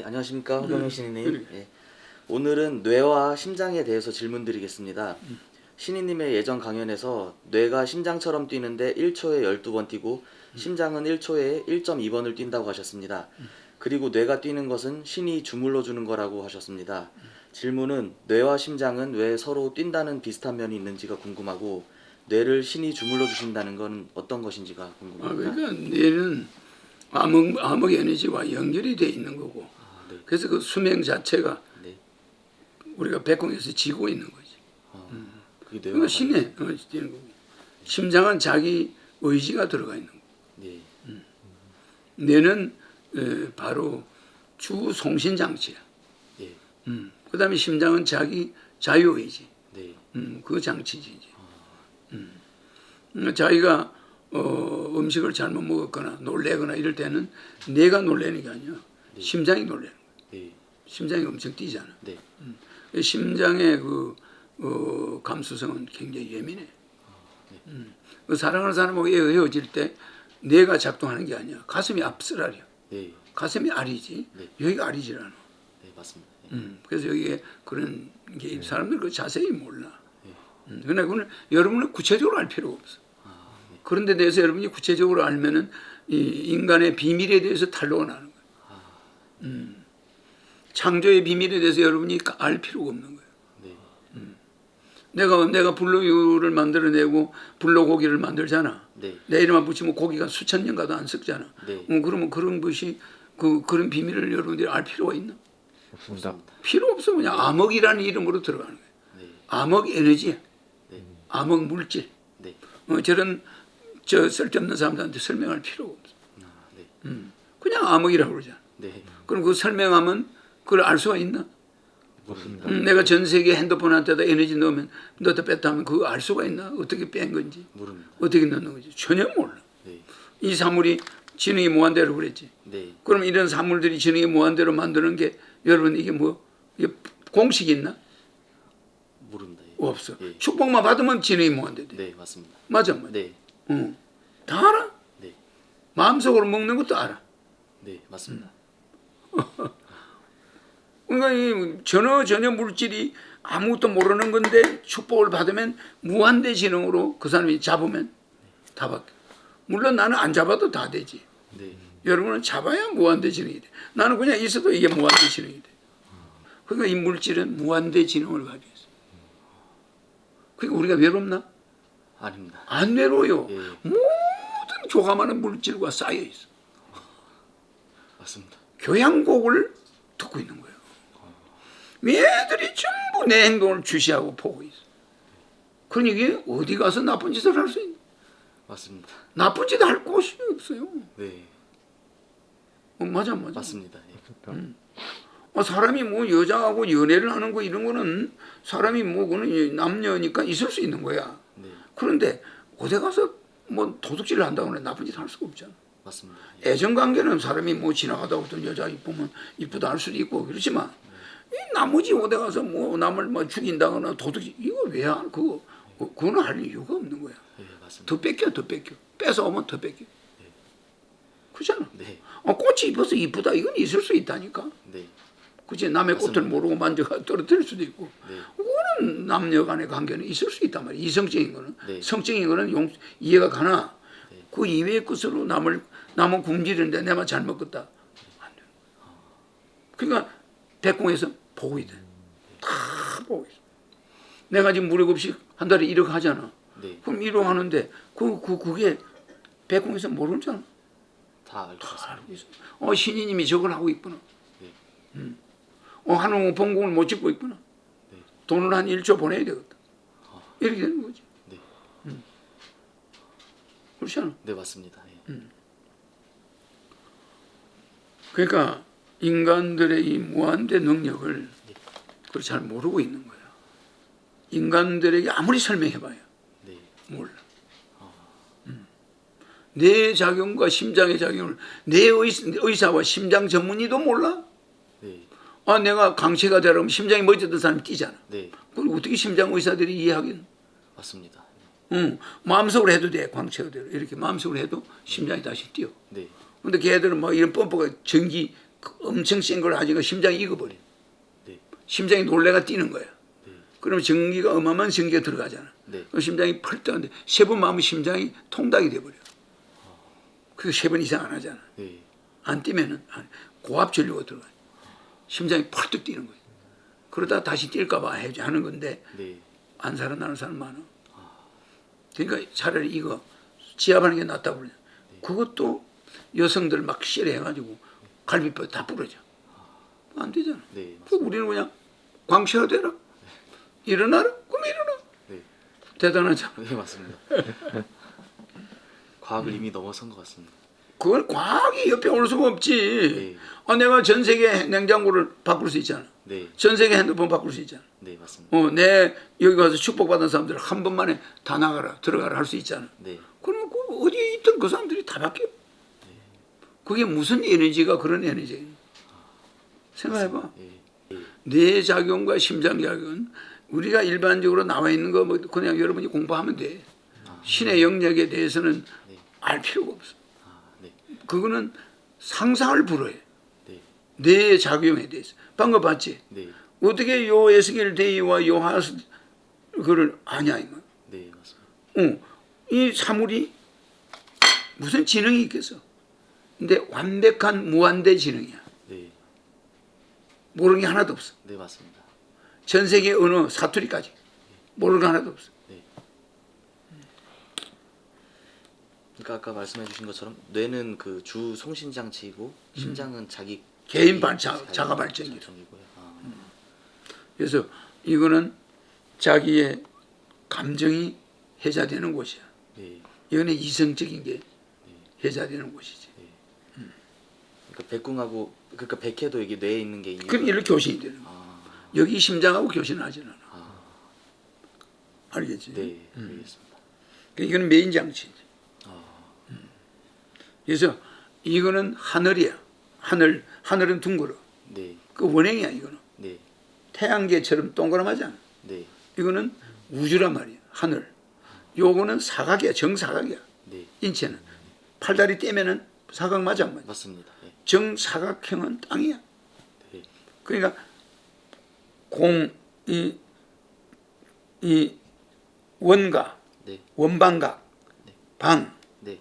네, 안녕하십니까 허경영 신인님. 그래. 예. 오늘은 뇌와 심장에 대해서 질문드리겠습니다. 신인님의 예전 강연에서 뇌가 심장처럼 뛰는데 1초에 12번 뛰고 심장은 1초에 1.2번을 뛴다고 하셨습니다. 그리고 뇌가 뛰는 것은 신이 주물러 주는 거라고 하셨습니다. 질문은 뇌와 심장은 왜 서로 뛴다는 비슷한 면이 있는지가 궁금하고 뇌를 신이 주물러 주신다는 건 어떤 것인지가 아, 궁금합니다. 그러니까 뇌는 암흑, 암흑 에너지와 연결이 돼 있는 거고 아, 네. 그래서 그 수명 자체가 네. 우리가 백공에서 지고 있는 거지. 어, 그게 뇌와 그러니까 신에 어, 뛰는 거고 심장은 자기 의지가 들어가 있는 거고 네. 뇌는 에, 바로 주 송신 장치야. 예. 음. 그다음에 심장은 자기 자유 의지. 네. 음, 그 장치지. 이제. 음. 음, 자기가 어, 음식을 잘못 먹었거나 놀래거나 이럴 때는 내가 놀래는 게 아니야. 심장이 놀래는 거야. 네. 심장이 엄청 뛰잖아. 네. 그 심장의 그 어, 감수성은 굉장히 예민해. 음. 그 사랑하는 사람하고 헤어- 헤어질 때 뇌가 작동하는 게 아니야. 가슴이 앞쓰라려. 네. 가슴이 알이지. 네. 여기가 않아. 네, 맞습니다. 네. 음, 그래서 여기에 그런 게 사람들 그 자세히 몰라. 음, 그러나 그건 여러분은 구체적으로 알 필요가 없어. 아, 네. 그런데 대해서 여러분이 구체적으로 알면은 이 인간의 비밀에 대해서 탄로가 나는 거예요. 음, 창조의 비밀에 대해서 여러분이 알 필요가 없는 거예요. 네. 내가 내가 불로유를 만들어내고 불로고기를 만들잖아. 네. 내 이름만 붙이면 고기가 수천 년 가도 안 썩잖아. 네. 음, 그러면 그런 것이 그 그런 비밀을 여러분들이 알 필요가 있나? 없습니다. 필요 없어 그냥 암흑이라는 이름으로 들어가는 거예요. 네. 암흑 에너지, 네. 암흑 물질. 네. 어, 저런 저 쓸데없는 사람들한테 설명할 필요가 없어. 아, 네. 음. 그냥 암흑이라고 그러잖아. 네. 그럼 그 설명하면 그걸 알 수가 있나? 없습니다. 음, 내가 전 세계 핸드폰한테다 에너지 넣으면 넣었다 뺐다 하면 그거 알 수가 있나? 어떻게 뺀 건지, 모릅니다. 어떻게 넣는 건지 전혀 몰라. 네. 이 사물이 지능이 무한대로 그랬지. 네. 그럼 이런 사물들이 지능이 무한대로 만드는 게 여러분 이게 뭐 이게 공식이 있나? 모릅니다. 예. 없어. 예. 축복만 받으면 지능이 무한대 돼. 네, 맞습니다. 맞아, 맞아. 네. 응. 다 알아. 네. 마음속으로 먹는 것도 알아. 네, 맞습니다. 그러니까 이 전혀 전혀 물질이 아무것도 모르는 건데 축복을 받으면 무한대 지능으로 그 사람이 잡으면 다 바뀌어. 물론 나는 안 잡아도 다 되지. 네. 여러분은 잡아야 무한대 지능이 돼. 나는 그냥 있어도 이게 무한대 지능이 돼. 그러니까 이 물질은 무한대 지능을 가지고 있어. 그러니까 우리가 외롭나? 아닙니다. 안 외로워요. 예. 모든 교감하는 물질과 쌓여 있어. 맞습니다. 교양곡을 듣고 있는 거예요. 얘들이 전부 내 행동을 주시하고 보고 있어. 그러니 이게 어디 가서 나쁜 짓을 할 수 있나? 맞습니다. 나쁜 짓 할 곳이 없어요. 네. 어, 맞아, 맞아. 맞습니다. 예. 어, 사람이 뭐 여자하고 연애를 하는 거 이런 거는 사람이 뭐 그는 남녀니까 있을 수 있는 거야. 네. 그런데 어디 가서 뭐 도둑질을 한다고 해 나쁜 짓 할 수가 없잖아. 맞습니다. 예. 애정 관계는 사람이 뭐 지나가다 어떤 여자 이쁘면 이쁘다 할 수도 있고 그렇지만 이 나머지 어디 가서 뭐 남을 뭐 죽인다거나 도둑질 이거 왜 할? 그거 그- 그거는 할 이유가 없는 거야. 예, 맞습니다. 더 뺏겨 더 뺏겨 뺏어 오면 더 뺏겨. 그렇잖아. 네. 어, 꽃이 이뻐서 이쁘다 이건 있을 수 있다니까. 네. 그치 남의 꽃을 모르고 만져가 떨어뜨릴 수도 있고 네. 그거는 남녀 간의 관계는 있을 수 있단 말이야 이성적인 거는 네. 성적인 거는 용, 이해가 가나 그 이외의 것으로 남을 남은 굶주리는데 내만 잘 먹었다 안 돼. 그러니까 백공에서 보고 있대 다 보고 있어 내가 지금 무료급식 한 달에 1억 하잖아 네. 그럼 1억 하는데 그, 그 그게 백공에서 모르잖아 다 알고 있습니다. 알고 있어. 어 신이님이 저걸 하고 있구나. 네. 음. 어 한웅 봉공을 못 찍고 있구나. 네. 돈을 한 1조 보내야 되겠다. 이렇게 되는 거지. 네. 그렇지 않아? 네, 맞습니다. 예. 그러니까 인간들의 이 무한대 능력을 그걸 잘 모르고 있는 거야. 인간들에게 아무리 설명해봐야 네. 몰라. 음. 뇌 작용과 심장의 작용을 뇌 의사, 의사와 심장 전문의도 몰라. 네. 아 내가 강체가 되려면 심장이 멋졌던 사람이 뛰잖아. 네. 그걸 어떻게 심장 의사들이 이해하겠노? 맞습니다. 응, 마음속으로 해도 돼 광채가 되려 이렇게 마음속으로 해도 심장이 다시 뛰어. 네. 근데 걔들은 뭐 이런 펌프가 전기 그 엄청 센 걸 하니까 심장이 익어버려. 네. 심장이 놀래가 뛰는 거야. 네. 그러면 전기가 어마어마한 전기가 들어가잖아. 네. 그 심장이 펄떡한데 세 번 마면 심장이 통닭이 돼버려. 그래서 세 번 이상 안 하잖아. 네. 안 뛰면은 안- 고압 전류가 들어가. 심장이 펄떡 뛰는 거야. 그러다 다시 뛸까봐 하는 건데 네. 안 살아나는 사람 많아. 그러니까 차라리 이거 지압하는 게 낫다 그러냐. 그것도 여성들 막 실해가지고 갈비뼈 다 부러져. 안 되잖아. 네. 그 우리는 그냥 광채가 되라. 일어나라. 그럼 일어나. 네. 대단하잖아. 네, 맞습니다. 과학을 이미 넘어선 것 같습니다. 그건 과학이 옆에 올 수가 없지. 네. 아, 내가 전 세계 냉장고를 바꿀 수 있잖아. 네. 전 세계 핸드폰 바꿀 수 있잖아. 네, 맞습니다. 어, 내 여기 가서 축복받은 사람들 한 번만에 다 나가라, 들어가라 할 수 있잖아. 네. 그러면 그 어디에 있던 그 사람들이 다 바뀌어. 그게 무슨 에너지가 그런 에너지? 생각해봐. 예. 예. 뇌 작용과 심장 작용은 우리가 일반적으로 나와 있는 거뭐 그냥 여러분이 공부하면 돼. 신의 영역에 대해서는 네. 알 필요가 없어. 아, 네. 그거는 상상을 불허해. 네. 뇌 작용에 대해서. 방금 봤지? 네. 어떻게 요 에스겔 데이와 요 하스 그를 아냐 이 말. 네, 맞습니다. 어, 이 사물이 무슨 지능이 있겠어? 근데 완벽한 무한대 지능이야. 네. 모르는 게 하나도 없어. 네, 맞습니다. 전 세계 언어 사투리까지 모르는 거 하나도 없어. 네. 그러니까 아까 말씀해 주신 것처럼 뇌는 그 주 송신 장치이고 심장은 자기 음. 개인 자기 발자- 자기 자가. 발전기고요. 아, 그래서 이거는 자기의 감정이 해자되는 곳이야. 네. 이거는 이성적인 게 해자되는 곳이지. 그러니까 백궁하고 그러니까 백해도 여기 뇌에 있는 게 이. 그럼 이렇게 교신이 되는 거야. 아, 여기 심장하고 교신을 하진 않아. 아, 알겠지? 네, 알겠습니다. 그 이거는 메인 장치지. 아, 그래서 이거는 하늘이야. 하늘, 하늘은 둥글어. 네, 그 원행이야, 이거는. 네, 태양계처럼 동그라마잖아. 네, 이거는 우주란 말이야. 하늘. 요거는 사각이야. 정사각이야. 네, 인체는. 팔다리 떼면은 사각 맞아. 안 맞아? 맞습니다. 네, 정사각형은 땅이야. 네, 그러니까 공, 이, 이 원가, 네, 원방각, 네. 방, 네,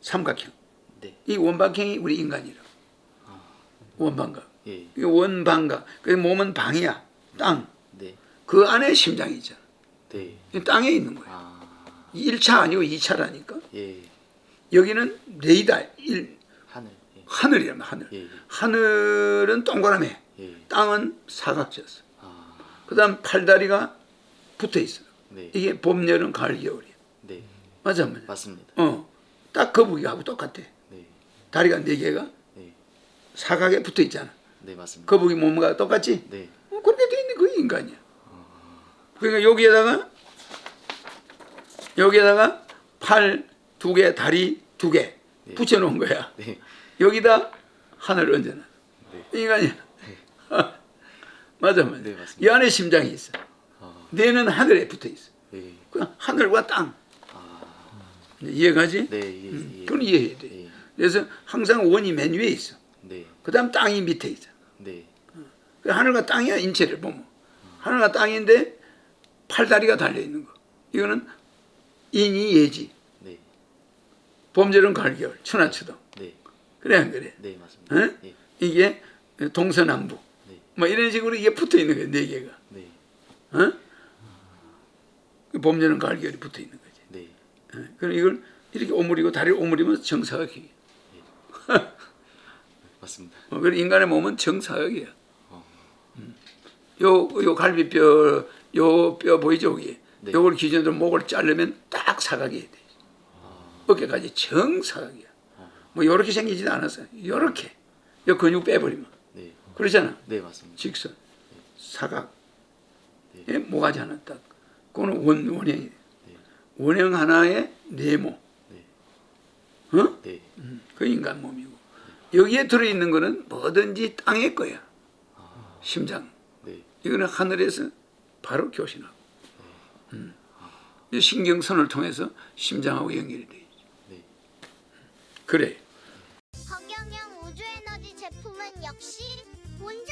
삼각형. 네, 이 원방형이 우리 인간이라. 원방각. 예, 이 원방각. 그 몸은 방이야. 땅. 네, 그 안에 심장이 있잖아. 네, 이 땅에 있는 거야. 아, 1차 아니고 2차라니까. 예, 여기는 레이다. 일, 하늘, 예, 하늘. 예, 하늘은 동그라매. 예, 땅은 사각지였어. 아, 그 다음 팔다리가 붙어 있어. 네, 이게 봄, 여름, 가을, 겨울이야. 네, 맞아, 맞아. 맞습니다. 어. 딱 거북이하고 똑같아. 네, 다리가 네 개가 네, 사각에 붙어 있잖아. 네, 맞습니다. 거북이 몸과 똑같지? 네, 어, 그렇게 돼 있는 그 인간이야. 그러니까 여기에다가 여기에다가 팔 두 개, 다리 두 개 붙여놓은 거야. 네, 여기다 하늘을 얹어놔. 인간이야. 맞아, 맞아. 네. 이 안에 심장이 있어. 아, 뇌는 하늘에 붙어 있어. 네, 그 하늘과 땅. 아, 이해가지? 네, 예, 예, 그건 이해해야 돼. 예, 그래서 항상 원이 맨 위에 있어. 네, 그 다음 땅이 밑에 있어. 네, 그 하늘과 땅이야 인체를 보면 하늘과 땅인데 팔다리가 달려 있는 거 이거는 인이 예지 네, 봄여름 가을겨울 추나추도 네, 그래 안 그래? 네, 맞습니다. 응? 예, 이게 동서남북. 네, 뭐 이런 식으로 이게 붙어 있는 거야 네 개가. 네, 어? 그 봄여름 가을 겨울이 붙어 있는 거지. 네, 어? 그럼 이걸 이렇게 오므리고 다리를 오므리면 정사각형이 맞습니다. 어, 그래 인간의 몸은 정사각이야. 음. 요, 요 갈비뼈 요 뼈 보이죠 여기? 네. 요걸 기준으로 목을 자르면 딱 사각이 돼. 어깨까지 정사각이야 뭐 요렇게 생기지도 않았어 요렇게. 요 근육 빼버리면. 네, 그러잖아. 네, 맞습니다. 직선. 사각. 네. 예, 모가지 하나 딱 그거는 원, 원형이. 네. 원형 하나에 네모. 네, 어? 네, 그 인간 몸이고. 여기에 들어 있는 거는 뭐든지 땅의 거야. 심장. 네, 이거는 하늘에서 바로 교신하고. 음. 이 신경선을 통해서 심장하고 연결이 돼 네. 그래. 허경영 우주에너지 하나님은 역시 본자는